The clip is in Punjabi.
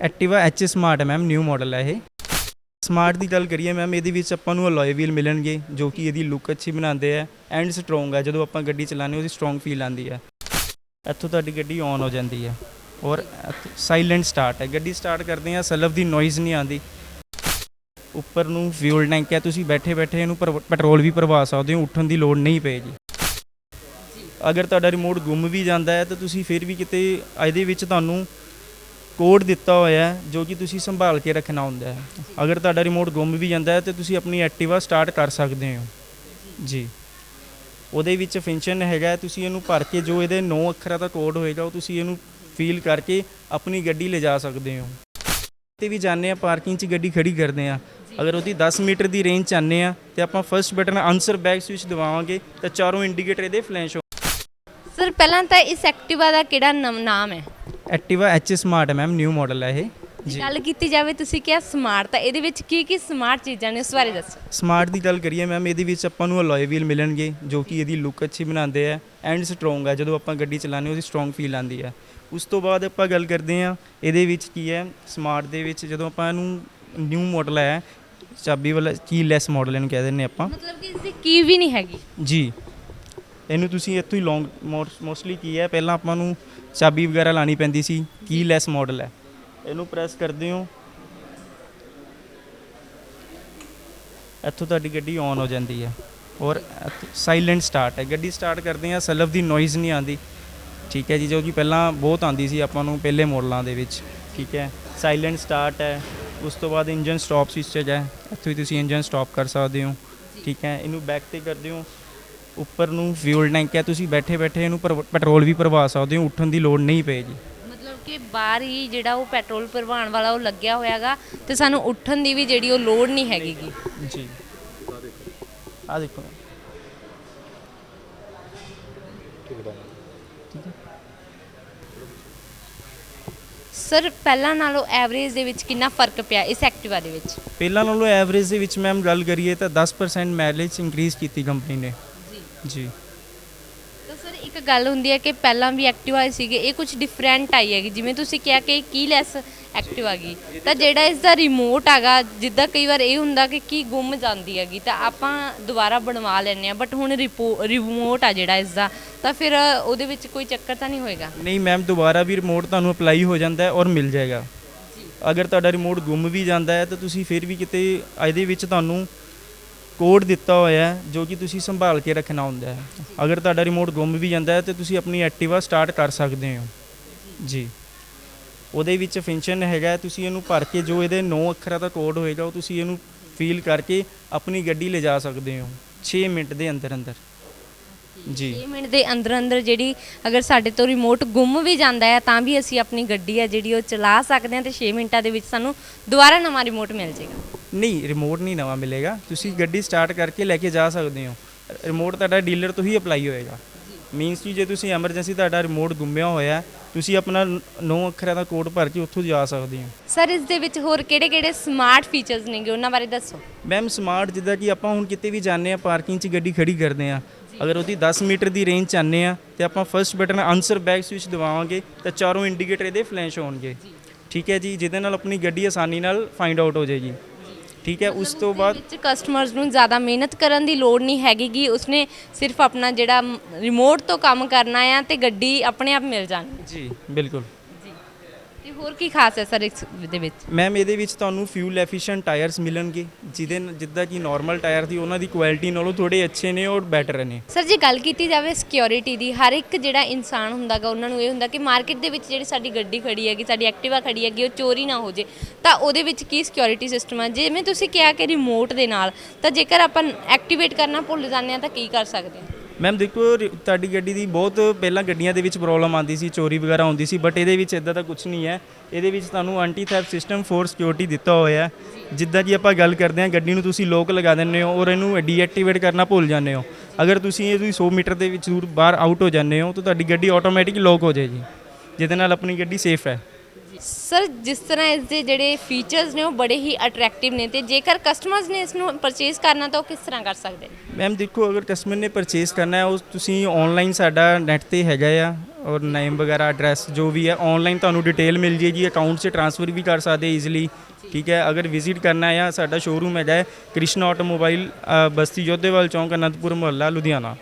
ਐਕਟਿਵਾ ਐਚ ਸਮਾਰਟ ਹੈ ਮੈਮ ਨਿਊ ਮਾਡਲ ਹੈ ਇਹ। ਸਮਾਰਟ ਦੀ ਗੱਲ ਕਰੀਏ ਮੈਮ ਇਹਦੇ ਵਿੱਚ ਆਪਾਂ ਨੂੰ ਅਲੋਏ ਵੀਲ ਮਿਲਣਗੇ, ਜੋ ਕਿ ਇਹਦੀ ਲੁੱਕ ਅੱਛੀ ਬਣਾਉਂਦੇ ਆ ਐਂਡ ਸਟਰੋਂਗ ਹੈ ਜਦੋਂ ਆਪਾਂ ਗੱਡੀ ਚਲਾਉਂਦੇ ਉਹਦੀ ਸਟਰੋਂਗ ਫੀਲ ਆਉਂਦੀ ਹੈ ਇੱਥੋਂ ਤੁਹਾਡੀ ਗੱਡੀ ਔਨ ਹੋ ਜਾਂਦੀ ਹੈ ਔਰ ਸਾਇਲੈਂਟ ਸਟਾਰਟ ਹੈ। ਗੱਡੀ ਸਟਾਰਟ ਕਰਦੇ ਆ ਸਲਫ ਦੀ ਨੋਇਜ਼ ਨਹੀਂ ਆਉਂਦੀ। ਉੱਪਰ ਨੂੰ ਫਿਊਲ ਟੈਂਕ ਹੈ, ਤੁਸੀਂ ਬੈਠੇ ਬੈਠੇ ਇਹਨੂੰ ਪਰ- ਪੈਟਰੋਲ ਵੀ ਭਰਵਾ ਸਕਦੇ ਹੋ, ਉੱਠਣ ਦੀ ਲੋੜ ਨਹੀਂ ਪਏਗੀ। ਅਗਰ ਤੁਹਾਡਾ ਰਿਮੋਟ ਗੁੰਮ ਵੀ ਜਾਂਦਾ ਹੈ, ਤਾਂ ਤੁਸੀਂ ਫਿਰ ਵੀ ਕਿਤੇ, ਇਹਦੇ ਵਿੱਚ ਤੁਹਾਨੂੰ ਕੋਡ ਦਿੱਤਾ ਹੋਇਆ ਹੈ, ਜੋ ਕਿ ਤੁਸੀਂ ਸੰਭਾਲ ਕੇ ਰੱਖਣਾ ਹੁੰਦਾ ਹੈ। ਅਗਰ ਤੁਹਾਡਾ ਰਿਮੋਟ ਗੁੰਮ ਵੀ ਜਾਂਦਾ ਹੈ, ਤਾਂ ਤੁਸੀਂ ਆਪਣੀ ਐਕਟਿਵਾ ਸਟਾਰਟ ਕਰ ਸਕਦੇ ਹੋ। ਜੀ। ਉਹਦੇ ਵਿੱਚ ਫੰਕਸ਼ਨ ਹੈਗਾ, ਤੁਸੀਂ ਇਹਨੂੰ ਭਰ ਕੇ ਜੋ ਇਹਦੇ 9 ਅੱਖਰਾਂ ਦਾ ਕੋਡ ਹੋਏਗਾ, ਉਹ ਤੁਸੀਂ ਇਹਨੂੰ ਫੀਲ ਕਰਕੇ ਆਪਣੀ ਗੱਡੀ ਲਿਜਾ ਸਕਦੇ ਹੋ। ਤੇ ਵੀ ਜਾਂਦੇ ਆ ਪਾਰਕਿੰਗ 'ਚ ਗੱਡੀ ਖੜੀ ਕਰਦੇ ਆ ਅਗਰ ਉਹਦੀ 10 ਮੀਟਰ ਦੀ ਰੇਂਜ ਚਾਹੁੰਦੇ ਆ ਤੇ ਆਪਾਂ first button answer back switch ਦਬਾਵਾਂਗੇ ਤਾਂ ਚਾਰੋਂ ਇੰਡੀਕੇਟਰ ਇਹਦੇ ਫਲੈਸ਼ ਹੋ ਸਰ ਪਹਿਲਾਂ ਤਾਂ ਇਸ ਐਕਟਿਵਾ ਦਾ ਕਿਹੜਾ ਨਮ- ਨਾਮ ਹੈ? ਐਕਟਿਵਾ ਐਚ ਸਮਾਰਟ ਹੈ ਮੈਮ ਨਿਊ ਮਾਡਲ ਹੈ ਇਹ। ਜੀ ਗੱਲ ਕੀਤੀ ਜਾਵੇ ਤੁਸੀਂ ਕਿਹਾ ਸਮਾਰਟ ਤਾਂ ਇਹਦੇ ਵਿੱਚ ਕੀ ਕੀ ਸਮਾਰਟ ਚੀਜ਼ਾਂ ਨੇ ਉਸ ਬਾਰੇ ਦੱਸੋ। ਸਮਾਰਟ ਦੀ ਗੱਲ ਕਰੀਏ ਮੈਮ ਇਹਦੇ ਵਿੱਚ ਆਪਾਂ ਨੂੰ ਅਲੋਏ ਵੀਲ ਮਿਲਣਗੇ ਜੋ ਕਿ ਇਹਦੀ ਲੁੱਕ ਅੱਛੀ ਬਣਾਉਂਦੇ ਆ ਐਂਡ ਸਟਰੋਂਗ ਹੈ ਜਦੋਂ ਆਪਾਂ ਗੱਡੀ ਚਲਾਉਂਦੇ ਉਹਦੀ ਸਟਰੋਂਗ ਫੀਲ ਆਉਂਦੀ ਹੈ ਉਸ ਤੋਂ ਬਾਅਦ ਆਪਾਂ ਗੱਲ ਕਰਦੇ ਆ ਇਹਦੇ ਵਿੱਚ ਕੀ ਹੈ ਸਮਾਰਟ ਦੇ ਵਿੱਚ ਜਦੋਂ ਆਪਾਂ ਇਹਨੂੰ ਨਿਊ ਮਾਡਲ ਹੈ ਚਾਬੀ ਵਾਲਾ ਕੀ ਲੈਸ ਮਾਡਲ ਇਹਨੂੰ ਕਹਿ ਦਿੰਦੇ ਆਪਾਂ। ਮਤਲਬ ਕਿ ਇਸ ਦੀ ਕੀ ਵੀ ਨਹੀਂ ਹੈਗੀ। ਜੀ। ਇਹਨੂੰ ਤੁਸੀਂ ਇੱਥੋਂ ਹੀ ਲੌਂਗ ਮੋਸਟਲੀ ਕੀ ਹੈ, ਪਹਿਲਾਂ ਆਪਾਂ ਨੂੰ ਚਾਬੀ ਵਗੈਰਾ ਲਾਣੀ ਪੈਂਦੀ ਸੀ ਕੀ ਲੈਸ ਮਾਡਲ ਹੈ। ਇਹਨੂੰ ਪ੍ਰੈਸ ਕਰਦੇ ਹੋ। ਇੱਥੋਂ ਤੁਹਾਡੀ ਗੱਡੀ ਔਨ ਹੋ ਜਾਂਦੀ ਹੈ ਔਰ ਸਾਇਲੈਂਟ ਸਟਾਰਟ ਹੈ। ਗੱਡੀ ਸਟਾਰਟ ਕਰਦੇ ਆ ਸਲਫ ਦੀ ਨੋਇਜ਼ ਨਹੀਂ ਆਉਂਦੀ। ਠੀਕ ਹੈ ਜੀ, ਜੋ ਕਿ ਪਹਿਲਾਂ ਬਹੁਤ ਆਉਂਦੀ ਸੀ ਆਪਾਂ ਨੂੰ ਪਹਿਲੇ ਮਾਡਲਾਂ ਦੇ ਵਿੱਚ। ਠੀਕ ਹੈ ਸਾਇਲੈਂਟ ਸਟਾਰਟ ਹੈ। ਉਸ ਤੋਂ ਬਾਅਦ ਇੰਜਨ ਸਟਾਪ ਸਵਿਚ ਹੈ। ਇੱਥੋਂ ਹੀ ਤੁਸੀਂ ਇੰਜਨ ਸਟਾਪ ਕਰ ਸਕਦੇ ਹੋ। ਠੀਕ ਹੈ, ਇਹਨੂੰ ਬੈਕ ਤੇ ਕਰਦੇ ਹੋ। ਉੱਪਰ ਨੂੰ ਫਿਊਲ ਟੈਂਕ ਹੈ ਤੁਸੀਂ ਬੈਠੇ ਬੈਠੇ ਇਹਨੂੰ ਪਰ- ਪੈਟਰੋਲ ਵੀ ਭਰਵਾ ਸਕਦੇ ਹੋ ਉੱਠਣ ਦੀ ਲੋੜ ਨਹੀਂ ਪਏਗੀ। ਮਤਲਬ ਕਿ ਬਾਹਰ ਹੀ ਜਿਹੜਾ ਉਹ ਪੈਟਰੋਲ ਭਰਵਾਉਣ ਵਾਲਾ ਉਹ ਲੱਗਿਆ ਹੋਇਆਗਾ ਤੇ ਸਾਨੂੰ ਉੱਠਣ ਦੀ ਵੀ ਜਿਹੜੀ ਉਹ ਲੋੜ ਨਹੀਂ ਹੈਗੀ ਗੀ। ਜੀ। ਆ ਦੇਖੋ। ਸਰ ਪਹਿਲਾਂ ਨਾਲੋਂ ਐਵਰੇਜ ਦੇ ਵਿੱਚ ਕਿੰਨਾ ਫ਼ਰਕ ਪਿਆ ਇਸ ਐਕਟਿਵਾ ਦੇ ਵਿੱਚ? ਪਹਿਲਾਂ ਨਾਲੋਂ ਐਵਰੇਜ ਦੇ ਵਿੱਚ ਮੈਮ ਗੱਲ ਕਰੀਏ ਤਾਂ 10% ਮਾਈਲੇਜ ਇੰਕਰੀਜ਼ ਕੀਤੀ ਕੰਪਨੀ ਨੇ। ਜੀ। ਤਾਂ ਸਰ ਇੱਕ ਗੱਲ ਹੁੰਦੀ ਹੈ ਕਿ ਪਹਿਲਾਂ ਵੀ ਐਕਟਿਵਾ ਸੀਗੇ ਇਹ ਕੁਝ ਡਿਫਰੈਂਟ ਆਈ ਹੈਗੀ। ਜਿਵੇਂ ਤੁਸੀਂ ਕਿਹਾ ਕਿ ਕੀਲੈਸ ਐਕਟਿਵਾ ਗਈ। ਤਾਂ ਜਿਹੜਾ ਇਸ ਦਾ ਰਿਮੋਟ ਹੈਗਾ ਜਿੱਦਾਂ ਕਈ ਵਾਰ ਇਹ ਹੁੰਦਾ ਕਿ ਕੀ ਗੁੰਮ ਜਾਂਦੀ ਹੈਗੀ ਤਾਂ ਆਪਾਂ ਦੁਬਾਰਾ ਬਣਵਾ ਲੈਂਦੇ ਆ ਬਟ ਹੁਣ ਰਿਮੋਟ ਆ ਜਿਹੜਾ ਇਸ ਦਾ ਤਾਂ ਫਿਰ ਉਹਦੇ ਵਿੱਚ ਕੋਈ ਚੱਕਰ ਤਾਂ ਨਹੀਂ ਹੋਏਗਾ? ਨਹੀਂ ਮੈਮ ਦੁਬਾਰਾ ਵੀ ਰਿਮੋਟ ਤੁਹਾਨੂੰ ਅਪਲਾਈ ਹੋ ਜਾਂਦਾ ਹੈ ਔਰ ਮਿਲ ਜਾਏਗਾ। ਅਗਰ ਤੁਹਾਡਾ ਰਿਮੋਟ ਗੁੰਮ ਵੀ ਜਾਂਦਾ ਹੈ ਤਾਂ ਤੁਸੀਂ ਫਿਰ ਵੀ ਕਿਤੇ ਇਹਦੇ ਵਿੱਚ ਤੁਹਾਨੂੰ ਕੋਡ ਦਿੱਤਾ ਹੋਇਆ ਹੈ, ਜੋ ਕਿ ਤੁਸੀਂ ਸੰਭਾਲ ਕੇ ਰੱਖਣਾ ਹੁੰਦਾ ਹੈ। ਅਗਰ ਤੁਹਾਡਾ ਰਿਮੋਟ ਗੁੰਮ ਵੀ ਜਾਂਦਾ ਹੈ, ਤਾਂ ਤੁਸੀਂ ਆਪਣੀ ਐਕਟਿਵਾ ਸਟਾਰਟ ਕਰ ਸਕਦੇ ਹੋ। ਜੀ। ਉਹਦੇ ਵਿੱਚ ਫੰਕਸ਼ਨ ਹੈਗਾ ਤੁਸੀਂ ਇਹਨੂੰ ਭਰ ਕੇ ਜੋ ਇਹਦੇ 9 ਅੱਖਰਾਂ ਦਾ ਕੋਡ ਹੋਏਗਾ, ਉਹ ਤੁਸੀਂ ਇਹਨੂੰ ਫੀਲ ਕਰਕੇ ਆਪਣੀ ਗੱਡੀ ਲਿਜਾ ਸਕਦੇ ਹੋ 6 ਮਿੰਟ ਦੇ ਅੰਦਰ ਅੰਦਰ। ਜੀ। 6 ਮਿੰਟ ਦੇ ਅੰਦਰ ਅੰਦਰ ਜਿਹੜੀ ਅਗਰ ਸਾਡੇ ਤੋਂ ਰਿਮੋਟ ਗੁੰਮ ਵੀ ਜਾਂਦਾ ਹੈ, ਤਾਂ ਵੀ ਅਸੀਂ ਆਪਣੀ ਗੱਡੀ ਹੈ ਜਿਹੜੀ ਉਹ ਚਲਾ ਸਕਦੇ ਹਾਂ, ਤੇ 6 ਮਿੰਟਾਂ ਦੇ ਵਿੱਚ ਸਾਨੂੰ ਦੁਬਾਰਾ ਨਵਾਂ ਰਿਮੋਟ ਮਿਲ ਜਾਏਗਾ। ਨਹੀਂ ਰਿਮੋਟ ਨਹੀਂ ਨਵਾਂ ਮਿਲੇਗਾ। ਤੁਸੀਂ ਗੱਡੀ ਸਟਾਰਟ ਕਰਕੇ ਲੈ ਕੇ ਜਾ ਸਕਦੇ ਹੋ। ਰਿਮੋਟ ਤੁਹਾਡਾ ਡੀਲਰ ਤੋਂ ਹੀ ਅਪਲਾਈ ਹੋਏਗਾ। ਮੀਨਸ ਕਿ ਜੇ ਤੁਸੀਂ ਐਮਰਜੈਂਸੀ ਤੁਹਾਡਾ ਰਿਮੋਟ ਗੁੰਮਿਆ ਹੋਇਆ ਤੁਸੀਂ ਆਪਣਾ ਨੌ ਅੱਖਰਾਂ ਦਾ ਕੋਡ ਭਰ ਕੇ ਉੱਥੋਂ ਜਾ ਸਕਦੇ ਹੋ। ਸਰ ਇਸ ਦੇ ਵਿੱਚ ਹੋਰ ਕਿਹੜੇ-ਕਿਹੜੇ ਸਮਾਰਟ ਫੀਚਰਸ ਨੇਗੇ? ਉਹਨਾਂ ਬਾਰੇ ਦੱਸੋ। ਮੈਮ ਸਮਾਰਟ ਜਿੱਦਾਂ ਕਿ ਆਪਾਂ ਹੁਣ ਕਿਤੇ ਵੀ ਜਾਂਦੇ ਆ ਪਾਰਕਿੰਗ 'ਚ ਗੱਡੀ ਖੜੀ ਕਰਦੇ ਆ ਅਗਰ ਉਹਦੀ 10 ਮੀਟਰ ਦੀ ਰੇਂਜ ਚਾਹੁੰਦੇ ਆ ਤੇ ਆਪਾਂ first button answer back switch ਦਬਾਵਾਂਗੇ ਤਾਂ ਚਾਰੋਂ ਇੰਡੀਕੇਟਰ ਇਹਦੇ ਫਲੈਸ਼ ਹੋਣਗੇ। ਠੀਕ ਹੈ ਜੀ? ਜਿਹਦੇ ਨਾਲ ਆਪਣੀ ਗੱਡੀ ਆਸਾਨੀ ਨਾਲ ਫਾਈਂਡ ਆਊਟ ਹੋ ਜਾਏਗੀ। ਠੀਕ ਹੈ ਉਸ ਤੋਂ ਬਾਅਦ ਵਿੱਚ ਕਸਟਮਰਸ ਨੂੰ ਜ਼ਿਆਦਾ ਮਿਹਨਤ ਕਰਨ ਦੀ ਲੋੜ ਨਹੀਂ ਹੈਗੀਗੀ ਉਸਨੇ ਸਿਰਫ ਆਪਣਾ ਜਿਹੜਾ ਰਿਮੋਟ ਤੋਂ ਕੰਮ ਕਰਨਾ ਆ ਤੇ ਗੱਡੀ ਆਪਣੇ ਆਪ ਮਿਲ ਜਾਣੀ। ਜੀ ਬਿਲਕੁਲ। ਹੋਰ ਕੀ ਖਾਸ ਹੈ ਸਰ ਇਸ ਦੇ ਵਿੱਚ? ਮੈਮ ਇਹਦੇ ਵਿੱਚ ਤੁਹਾਨੂੰ ਫਿਊਲ ਐਫੀਸ਼ੀਐਂਟ ਟਾਇਰਸ ਮਿਲਣਗੇ ਜਿਹਦੇ ਜਿੱਦਾਂ ਕਿ ਨਾਰਮਲ ਟਾਇਰ ਦੀ ਉਹਨਾਂ ਦੀ ਕੁਆਲਿਟੀ ਨਾਲੋਂ ਥੋੜੇ ਅੱਛੇ ਨੇ ਔਰ ਬੈਟਰ ਨੇ। ਸਰ ਜੇ ਗੱਲ ਕੀਤੀ ਜਾਵੇ ਸਿਕਿਉਰਿਟੀ ਦੀ ਹਰ ਇੱਕ ਜਿਹੜਾ ਇਨਸਾਨ ਹੁੰਦਾਗਾ ਉਹਨਾਂ ਨੂੰ ਇਹ ਹੁੰਦਾ ਕਿ ਮਾਰਕੀਟ ਦੇ ਵਿੱਚ ਜਿਹੜੀ ਸਾਡੀ ਗੱਡੀ ਖੜੀ ਹੈਗੀ ਸਾਡੀ ਐਕਟਿਵਾ ਖੜੀ ਹੈਗੀ ਉਹ ਚੋਰੀ ਨਾ ਹੋ ਜੇ ਤਾਂ ਉਹਦੇ ਵਿੱਚ ਕੀ ਸਿਕਿਉਰਿਟੀ ਸਿਸਟਮ ਹੈ ਜਿਵੇਂ ਤੁਸੀਂ ਕਿਹਾ ਕਿ ਰਿਮੋਟ ਦੇ ਨਾਲ ਤਾਂ ਜੇਕਰ ਆਪਾਂ ਐਕਟੀਵੇਟ ਕਰਨਾ ਭੁੱਲ ਜਾਂਦੇ ਹਾਂ ਤਾਂ ਕੀ ਕਰ ਸਕਦੇ ਹਾਂ? ਮੈਮ ਦੇਖੋ, ਰ- ਤੁਹਾਡੀ ਗੱਡੀ ਦੀ ਬਹੁਤ ਪਹਿਲਾਂ ਗੱਡੀਆਂ ਦੇ ਵਿੱਚ ਪ੍ਰੋਬਲਮ ਆਉਂਦੀ ਸੀ, ਚੋਰੀ ਵਗੈਰਾ ਹੁੰਦੀ ਸੀ ਬਟ ਇਹਦੇ ਵਿੱਚ ਇਦਾਂ ਦਾ ਕੁਝ ਨਹੀਂ ਹੈ। ਇਹਦੇ ਵਿੱਚ ਤੁਹਾਨੂੰ anti theft system for security ਦਿੱਤਾ ਹੋਇਆ ਹੈ। ਜਿੱਦਾਂ ਕਿ ਆਪਾਂ ਗੱਲ ਕਰਦੇ ਹਾਂ, ਗੱਡੀ ਨੂੰ ਤੁਸੀਂ ਲੋਕ ਲਗਾ ਦਿੰਦੇ ਹੋ ਔਰ ਇਹਨੂੰ ਡੀਐਕਟੀਵੇਟ ਕਰਨਾ ਭੁੱਲ ਜਾਂਦੇ ਹੋ। ਅਗਰ ਤੁਸੀਂ ਇਹਦੀ ਤੁਸੀਂ 100 ਮੀਟਰ ਦੇ ਵਿੱਚ ਦੂਰ ਬਾਹਰ ਆਊਟ ਹੋ ਜਾਂਦੇ ਹੋ, ਤਾਂ ਤੁਹਾਡੀ ਗੱਡੀ ਆਟੋਮੈਟਿਕ ਲੋਕ ਹੋ ਜਾਏਗੀ। ਜਿਹਦੇ ਨਾਲ ਆਪਣੀ ਗੱਡੀ ਸੇਫ ਹੈ। ਸਰ, ਜਿਸ ਤਰ੍ਹਾਂ ਇਸ ਦੇ ਜਿਹੜੇ ਫੀਚਰਸ ਨੇ ਉਹ ਬੜੇ ਹੀ ਅਟਰੈਕਟਿਵ ਨੇ ਤੇ ਜੇਕਰ ਕਸਟਮਰਸ ਨੇ ਇਸ ਨੂੰ ਪਰਚੇਸ ਕਰਨਾ ਤਾਂ ਉਹ ਕਿਸ ਤਰ੍ਹਾਂ ਕਰ ਸਕਦੇ ਨੇ? ਮੈਮ ਦੇਖੋ, ਅਗਰ ਕਸਟਮਰ ਨੇ ਪਰਚੇਸ ਕਰਨਾ ਹੈ, ਉਹ ਤੁਸੀਂ ਆਨਲਾਈਨ ਸਾਡਾ ਨੈਟ ਤੇ ਹੈਗਾ ਆ ਔਰ ਨੇਮ ਵਗੈਰਾ ਐਡਰੈਸ ਜੋ ਵੀ ਹੈ ਆਨਲਾਈਨ ਤੁਹਾਨੂੰ ਡਿਟੇਲ ਮਿਲ ਜੇਗੀ ਅਕਾਊਂਟ 'ਚ ਟ੍ਰਾਂਸਫਰ ਵੀ ਕਰ ਸਕਦੇ ਈਜ਼ੀਲੀ ਠੀਕ ਹੈ? ਅਗਰ ਵਿਜ਼ਿਟ ਕਰਨਾ ਹੈ ਸਾਡਾ ਸ਼ੋਰੂਮ ਹੈਗਾ ਹੈ, ਕ੍ਰਿਸ਼ਨ ਆਟੋਮੋਬਾਈਲ ਬਸਤੀ ਜੋਧੇਵਾਲ ਚੌਂਕ, ਅਨੰਦਪੁਰ ਮੁਹੱਲਾ, ਲੁਧਿਆਣਾ।